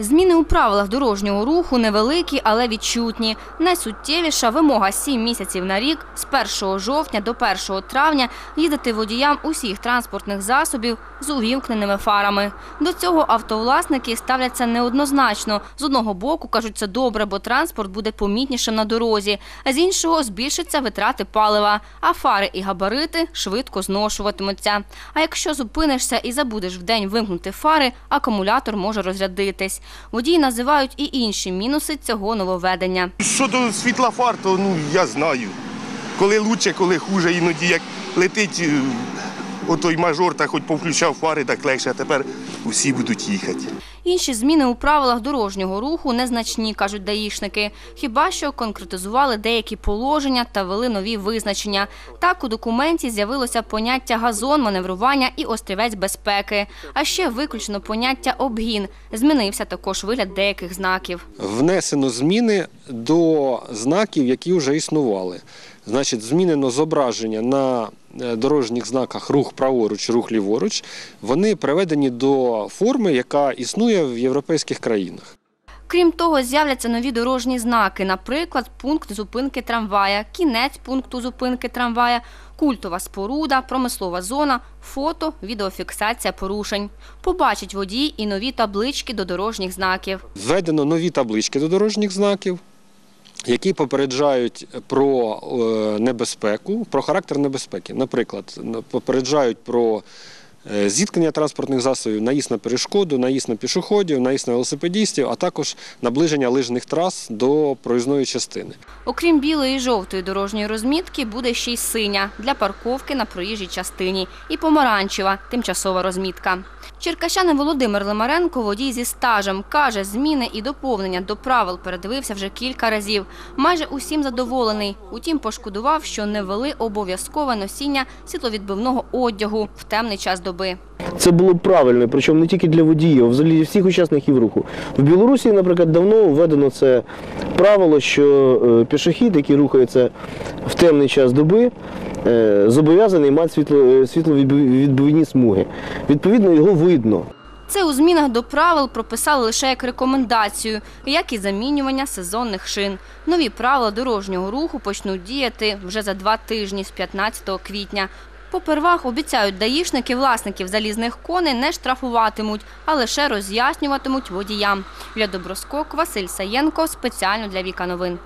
Зміни у правилах дорожнього руху невеликі, але відчутні. Найсуттєвіша вимога 7 місяців на рік з 1 жовтня до 1 травня їздити водіям усіх транспортних засобів з увімкненими фарами. До цього автовласники ставляться неоднозначно. З одного боку кажуть, це добре, бо транспорт буде помітнішим на дорозі, а з іншого збільшаться витрати палива, а фари і габарити швидко зношуватимуться. А якщо зупинишся і забудеш вдень вимкнути фари, акумулятор може розрядитись. Водії називають і інші мінуси цього нововведення. Щодо світлофар, то ну я знаю. Коли краще, коли хуже, іноді як летить е, отой мажор, та хоч повключав фари, так легше, а тепер усі будуть їхати. Інші зміни у правилах дорожнього руху незначні, кажуть даїшники. Хіба що конкретизували деякі положення та ввели нові визначення. Так у документі з'явилося поняття газон, маневрування і острівець безпеки. А ще виключно поняття обгін. Змінився також вигляд деяких знаків. внесено зміни до знаків, які вже існували. Значить, змінено зображення на е, дорожніх знаках рух праворуч, рух ліворуч. Вони приведені до форми, яка існує в європейських країнах. Крім того, з'являться нові дорожні знаки, наприклад, пункт зупинки трамвая, кінець пункту зупинки трамвая, культова споруда, промислова зона, фото, відеофіксація порушень. Побачать водій і нові таблички до дорожніх знаків. Введено нові таблички до дорожніх знаків, які попереджають про е, небезпеку, про характер небезпеки. Наприклад, попереджають про зіткнення транспортних засобів, наїзд на перешкоду, наїзд на пішоходів, наїзд на велосипедістів, а також наближення лижних трас до проїзної частини. Окрім білої і жовтої дорожньої розмітки, буде ще й синя для парковки на проїжджій частині і помаранчева тимчасова розмітка. Черкащанин Володимир Лимаренко, водій зі стажем, каже, зміни і доповнення до правил передивився вже кілька разів. Майже усім задоволений. Утім, пошкодував, що не ввели обов'язкове носіння світловідбивного одягу в темний час доби. Це було правильно, причому не тільки для водіїв, а взагалі всіх учасників руху. В Білорусі, наприклад, давно введено це правило, що е, пішохід, який рухається в темний час доби, е, зобов'язаний мати світло, е, світловідбивні смуги. Відповідно, його видно. Це у змінах до правил прописали лише як рекомендацію, як і замінювання сезонних шин. Нові правила дорожнього руху почнуть діяти вже за два тижні з 15 квітня. Попервах обіцяють даїшники власників залізних коней не штрафуватимуть, а лише роз'яснюватимуть водіям. Для Доброскок, Василь Саєнко спеціально для Віка Новин.